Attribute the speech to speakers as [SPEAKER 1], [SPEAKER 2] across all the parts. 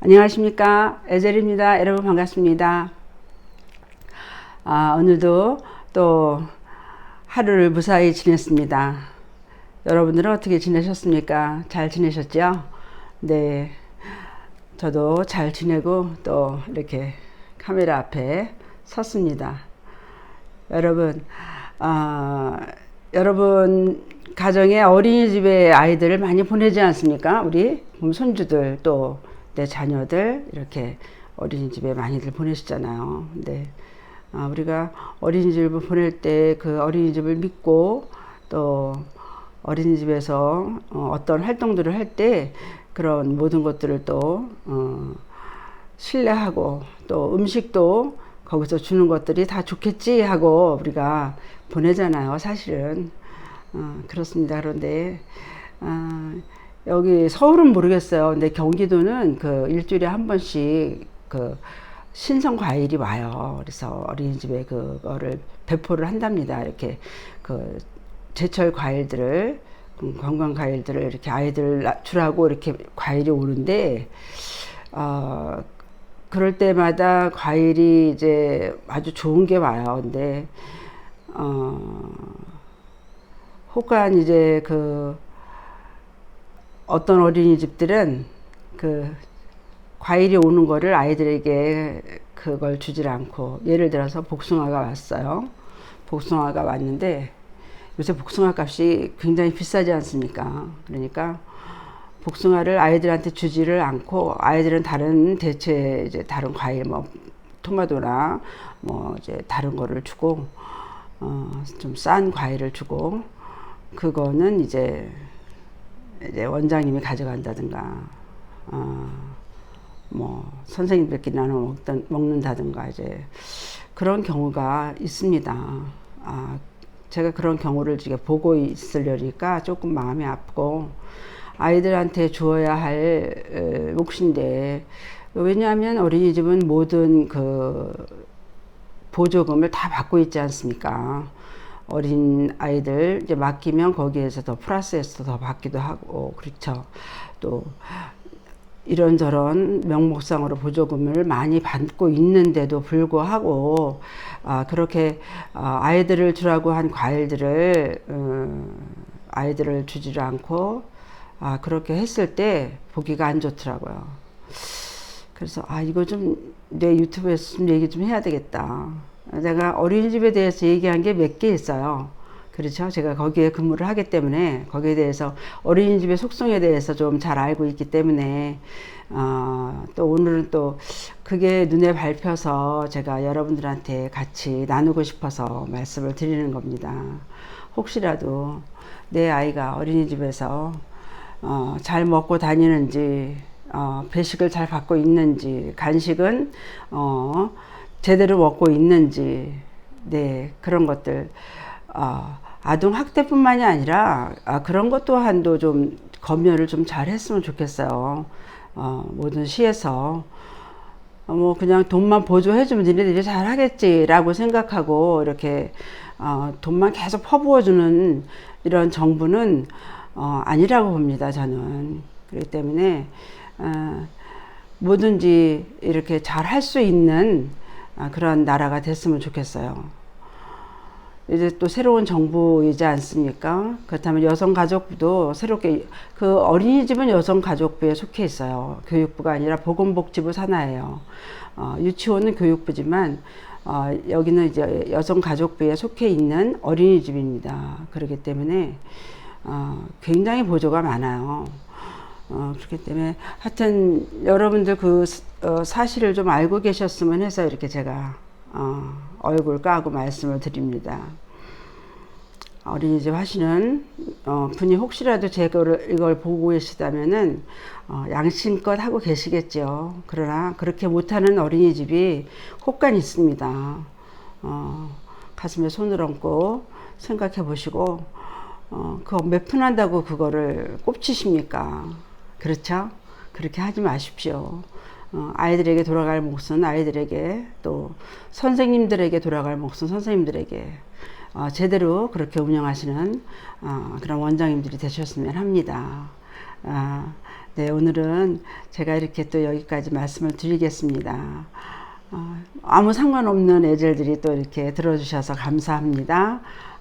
[SPEAKER 1] 안녕하십니까 에젤입니다. 여러분 반갑습니다. 아, 오늘도 또 하루를 무사히 지냈습니다. 여러분들은 어떻게 지내셨습니까? 잘 지내셨죠? 네, 저도 잘 지내고 또 이렇게 카메라 앞에 섰습니다. 여러분, 아, 여러분 가정에 어린이집에 아이들을 많이 보내지 않습니까? 우리 손주들 또 내 자녀들 이렇게 어린이집에 많이들 보내시잖아요. 근데 아, 우리가 어린이집을 보낼 때 그 어린이집을 믿고 또 어린이집에서 어, 어떤 활동들을 할 때 그런 모든 것들을 또 어, 신뢰하고 또 음식도 거기서 주는 것들이 다 좋겠지 하고 우리가 보내잖아요. 사실은 어, 그렇습니다. 그런데 어, 여기 서울은 모르겠어요. 근데 경기도는 그 일주일에 한 번씩 그 신선 과일이 와요. 그래서 어린이집에 그거를 배포를 한답니다. 이렇게 그 제철 과일들을 음, 관광 과일들을 이렇게 아이들 주라고 이렇게 과일이 오는데 어 그럴 때마다 과일이 이제 아주 좋은 게 와요. 근데 어 혹한 이제 그 어떤 어린이집들은 그 과일이 오는 거를 아이들에게 그걸 주질 않고 예를 들어서 복숭아가 왔어요. 복숭아가 왔는데 요새 복숭아 값이 굉장히 비싸지 않습니까? 그러니까 복숭아를 아이들한테 주지를 않고 아이들은 다른 대체 이제 다른 과일 뭐 토마토나 뭐 이제 다른 거를 주고 어 좀 싼 과일을 주고 그거는 이제 이제 원장님이 가져간다든가, 어, 뭐 선생님들끼리 나눠 먹던, 먹는다든가 이제 그런 경우가 있습니다. 아, 제가 그런 경우를 지금 보고 있으려니까 조금 마음이 아프고 아이들한테 주어야 할 몫인데 왜냐하면 어린이집은 모든 그 보조금을 다 받고 있지 않습니까? 어린 아이들 이제 맡기면 거기에서 더 플러스해서 더 받기도 하고 그렇죠. 또 이런저런 명목상으로 보조금을 많이 받고 있는데도 불구하고 아, 그렇게 아, 아이들을 주라고 한 과일들을 음, 아이들을 주지를 않고 아, 그렇게 했을 때 보기가 안 좋더라고요. 그래서 아 이거 좀 내 유튜브에서 좀 얘기 좀 해야 되겠다. 제가 어린이집에 대해서 얘기한 게 몇 개 있어요. 그렇죠. 제가 거기에 근무를 하기 때문에 거기에 대해서 어린이집의 속성에 대해서 좀 잘 알고 있기 때문에 어, 또 오늘은 또 그게 눈에 밟혀서 제가 여러분들한테 같이 나누고 싶어서 말씀을 드리는 겁니다. 혹시라도 내 아이가 어린이집에서 어, 잘 먹고 다니는지 어, 배식을 잘 받고 있는지 간식은 어, 제대로 먹고 있는지 네 그런 것들 어, 아동 학대뿐만이 아니라 아, 그런 것 또한도 좀 검열을 좀 잘 했으면 좋겠어요. 어, 모든 시에서 어, 뭐 그냥 돈만 보조해주면 니네들이 잘 하겠지라고 생각하고 이렇게 어, 돈만 계속 퍼부어주는 이런 정부는 어, 아니라고 봅니다. 저는 그렇기 때문에 어, 뭐든지 이렇게 잘 할 수 있는 아, 그런 나라가 됐으면 좋겠어요. 이제 또 새로운 정부이지 않습니까? 그렇다면 여성가족부도 새롭게 그 어린이집은 여성가족부에 속해 있어요. 교육부가 아니라 보건복지부 산하예요. 어, 유치원은 교육부지만 어, 여기는 이제 여성가족부에 속해 있는 어린이집입니다. 그렇기 때문에 어, 굉장히 보조가 많아요. 어, 그렇기 때문에 하여튼 여러분들 그 어, 사실을 좀 알고 계셨으면 해서 이렇게 제가 어, 얼굴 까고 말씀을 드립니다. 어린이집 하시는 어, 분이 혹시라도 제거를 이걸 보고 계시다면은 어, 양심껏 하고 계시겠죠. 그러나 그렇게 못하는 어린이집이 혹간 있습니다. 어, 가슴에 손을 얹고 생각해 보시고 어, 그거 몇 푼 한다고 그거를 꼽치십니까? 그렇죠? 그렇게 하지 마십시오. 어, 아이들에게 돌아갈 몫은 아이들에게 또 선생님들에게 돌아갈 몫은 선생님들에게 어, 제대로 그렇게 운영하시는 어, 그런 원장님들이 되셨으면 합니다. 아, 네, 오늘은 제가 이렇게 또 여기까지 말씀을 드리겠습니다. 어, 아무 상관없는 애들들이 또 이렇게 들어주셔서 감사합니다.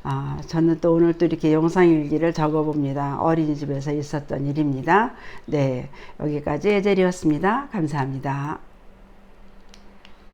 [SPEAKER 1] 아, 저는 또 오늘 또 이렇게 영상 일기를 적어봅니다. 어린이집에서 있었던 일입니다. 네, 여기까지 애젤이었습니다. 감사합니다.